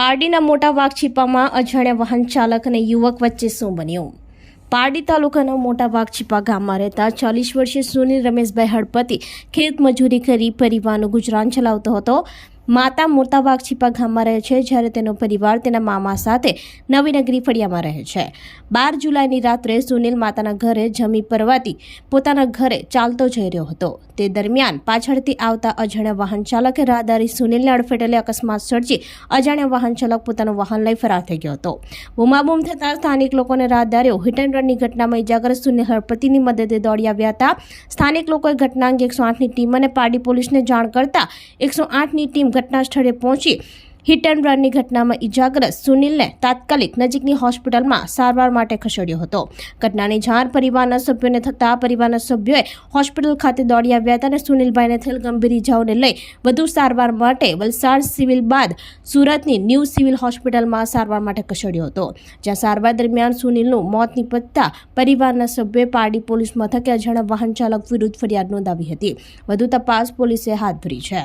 પારડીના મોટા વાઘછીપામાં અજાણ્યા વાહન ચાલક અને યુવક વચ્ચે શું બન્યું. પારડી તાલુકાના મોટા વાઘછીપા ગામમાં રહેતા ચાલીસ વર્ષીય સુનિલ રમેશભાઈ હળપતિ ખેત મજૂરી કરી પરિવારનું ગુજરાન ચલાવતો હતો. માતા મોટા વાઘછીપા ગામમાં રહે છે, જ્યારે તેનો પરિવાર તેના મામા સાથે નવીનગરી ફળિયામાં રહે છે. બાર જુલાઈની રાત્રે સુનિલ માતાના ઘરે જમી પરવાતી પોતાના ઘરે ચાલતો જઈ રહ્યો હતો. તે દરમિયાન પાછળથી આવતા અજાણ્યા વાહન ચાલકે રાહદારી સુનિલને અડફેટે અકસ્માત સર્જી અજાણ્યા વાહન ચાલક પોતાનું વાહન લઈ ફરાર થઈ ગયો હતો. બૂમાબૂમ થતાં સ્થાનિક લોકોને રાહદારીઓ હિટ એન્ડ રનની ઘટનામાં ઇજાગ્રસ્ત સુનિલ હળપતિની મદદે દોડી આવ્યા હતા. સ્થાનિક લોકોએ ઘટના અંગે એકસો આઠની ટીમ અને પારડી પોલીસને જાણ કરતા એકસો આઠની ટીમ ઘટના સ્થળે પહોંચી હિટ એન્ડ રનની ઘટનામાં ઇજાગ્રસ્ત સુનિલને તાત્કાલિક નજીકની હોસ્પિટલમાં સારવાર માટે ખસેડ્યો હતો. ઘટનાની જાણ પરિવારના સભ્યોને થતાં પરિવારના સભ્યોએ હોસ્પિટલ ખાતે દોડી આવ્યા હતા અને સુનિલભાઈને થયેલ ગંભીર ઇજાઓને લઈ વધુ સારવાર માટે વલસાડ સિવિલ બાદ સુરતની ન્યૂ સિવિલ હોસ્પિટલમાં સારવાર માટે ખસેડ્યો હતો. જ્યાં સારવાર દરમિયાન સુનિલનું મોત નિપજતા પરિવારના સભ્યોએ પારડી પોલીસ મથકે અજાણ્યા વાહન ચાલક વિરુદ્ધ ફરિયાદ નોંધાવી હતી. વધુ તપાસ પોલીસે હાથ ધરી છે.